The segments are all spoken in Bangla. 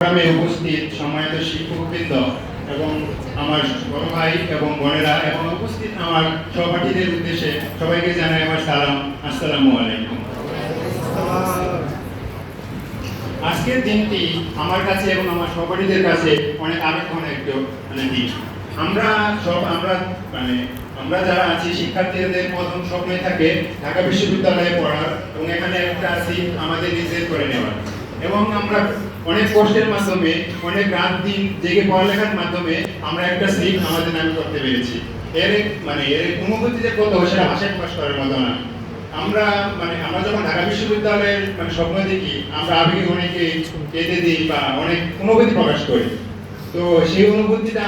প্রোগ্রামে উপস্থিত সম্মানিত শিক্ষকবৃন্দ এবং আমার বড় ভাই এবং বোনেরা এবং উপস্থিত আমার সহপাঠীদের উদ্দেশ্যে সবাইকে জানাই আমার সালাম, আসসালামু আলাইকুম। আজকের দিনটি আমার কাছে এবং আমার সহপাঠীদের কাছে অনেক আবেগঘন একটা মানে দিন আমরা সব, আমরা মানে আমরা যারা আছি, শিক্ষার্থীদের প্রথম স্বপ্নই থাকে ঢাকা বিশ্ববিদ্যালয়ে পড়ার এবং এখানে একটা আছি আমাদের নিজের করে নেওয়ার। এবং আমরা অনেক কষ্টের মাধ্যমে, অনেক রাত দিন জেগে পড়ালেখার মাধ্যমে আমরা একটা সিট আমাদের নামে করতে পেরেছি। এর মানে এর অনুভূতি যে কত সেটা ভাষায় প্রকাশ করার মতো না। আমরা মানে আমরা যখন ঢাকা বিশ্ববিদ্যালয়ের মানে স্বপ্ন দেখি, আমরা আবেগে অনেকে কেঁদে দিই বা অনেক অনুভূতি প্রকাশ করি। তো সেই অনুভূতিটা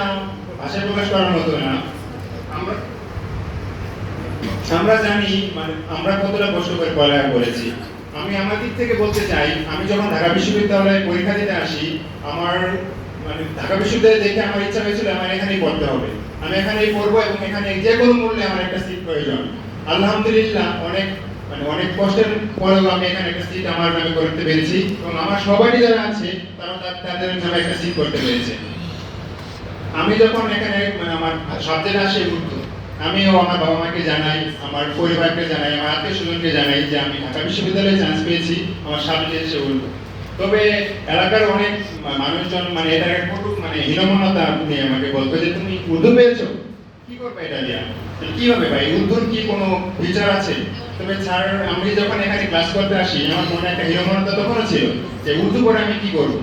ভাষায় প্রকাশ করার মতো না। আমরা আমরা জানি মানে আমরা কতটা কষ্ট করে পড়ালেখা করেছি। আমি আমার দিক থেকে বলতে চাই, আমি যখন ঢাকা বিশ্ববিদ্যালয়ে পরীক্ষা দিতে আসি, আমার মানে ঢাকা বিশ্ববিদ্যালয়ে দেখে আমার ইচ্ছা হয়েছিল, আমার এখানেই পড়তে হবে। আমি এখানেই পড়ব এবং এখানে যে কোনো মূল্যে আমার একটা সিট প্রয়োজন। আলহামদুলিল্লাহ, অনেক মানে অনেক কষ্টের পরেও আমি এখানে একটা সিট আমার নামে করতে পেরেছি এবং আমার সবারই যারা আছে তারা, তাদের নামে একটা সিট করতে পেরেছে। আমি যখন এখানে মানে আমার সাবজেক্ট আসে আমিও আমার বাবা মাকে জানাই, আমার পরিবারকে জানাই, আমার আত্মীয় স্বজনকে জানাই যে আমি ঢাকা বিশ্ববিদ্যালয়ে চান্স পেয়েছি, আমার সাবজেক্ট এসে উর্দু তবে এলাকার অনেক মানুষজন মানে এটা একটা কটুক মানে হীনমন্যতা নিয়ে আমাকে বলতো যে, তুমি উর্দু পেয়েছ? কি করবে এটা দিয়া কি হবে ভাই? উর্দুর কি কোনো ফিচার আছে? তবে স্যার, আমি যখন এখানে ক্লাস করতে আসি, আমার মনে একটা হীনমন্যতা তখনও ছিল যে উর্দু করে আমি কি করব?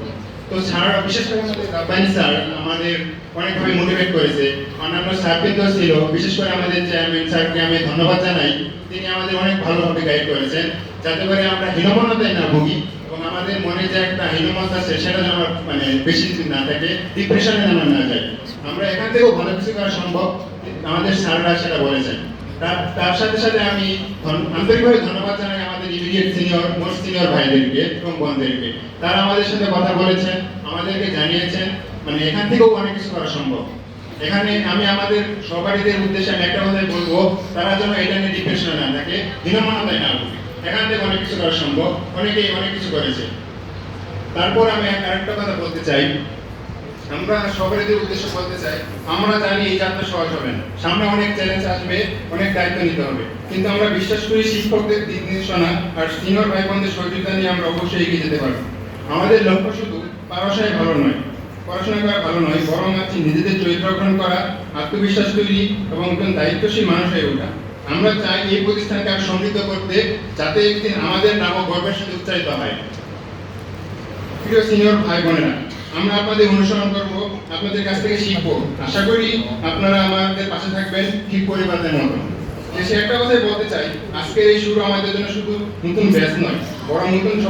তো স্যার, বিশেষ করে আমাদের রাব্বানি স্যার আমাদের অনেকভাবে মোটিভেট করেছে। অন্যান্য স্যারবৃন্দ ছিল, বিশেষ করে আমাদের চেয়ারম্যান স্যারকে আমি ধন্যবাদ জানাই। তিনি আমাদের অনেক ভালোভাবে গাইড করেছেন, যাতে করে আমরা হীনমন্যতায় না ভুগি এবং আমাদের মনে যে একটা হীনমত আছে, সেটা যেন মানে বেশি দিন না থাকে ডিপ্রেশনে যেন না যায়। আমরা এখান থেকেও ভালো কিছু করা সম্ভব। আমাদের স্যাররা সেটা বলেছেন। তার সাথে সাথে আমি আন্তরিকভাবে ধন্যবাদ জানাই আমাদের ইমিডিয়েট সিনিয়র মোস্ট সিনিয়র ভাইদেরকে, এবং বোনদেরকে। তারা আমাদের সাথে কথা বলেছেন, আমাদেরকে জানিয়েছেন মানে এখান থেকেও অনেক কিছু করা সম্ভব। এখানে আমি আমাদের সহকারীদের উদ্দেশ্যে আমি একটা কথাই বলব, তারা যেন এটা নিয়ে ডিপ্রেশনে না থাকে হীনমনতায় না এখান থেকে অনেক কিছু করা সম্ভব, অনেকেই অনেক কিছু করেছে। তারপর আমি আরেকটা কথা বলতে চাই। আমরা সবাইদের উদ্দেশ্যে বলতে চাই, আমরা জানি এই যাত্রা সহজ হবে না। সামনে অনেক চ্যালেঞ্জ আসবে, অনেক দায়িত্ব নিতে হবে। কিন্তু আমরা বিশ্বাস করি শিক্ষকদের দিক নির্দেশনা আর সিনিয়র ভাই বোনদের সহযোগিতা নিয়ে আমরা অবশ্যই এগিয়ে যেতে পারব। আমাদের লক্ষ্য শুধু পড়াশোনায় ভালো নয়, পড়াশোনা করা ভালো নয়, বরং আছে নিজেদের চরিত্র গঠন করা, আত্মবিশ্বাস তৈরি এবং একজন দায়িত্বশীল মানুষ হয়ে ওঠা। আমরা চাই এই প্রতিষ্ঠানকে আরও সমৃদ্ধ করতে, যাতে একদিন আমাদের নামও গর্বের সাথে উচ্চারিত হয়। প্রিয় সিনিয়র ভাই বোনেরা আমরা আপনাদের অনুসরণ করব, আপনাদের কাছ থেকে শিখব। আশা করি আপনারা আমাদের পাশে থাকবেন ঠিক পরিবারের মতো। সে একটা কথাই বলতে চাই, আজকের এই শুরু আমাদের জন্য শুধু নতুন ব্যাচ নয়, বরং নতুন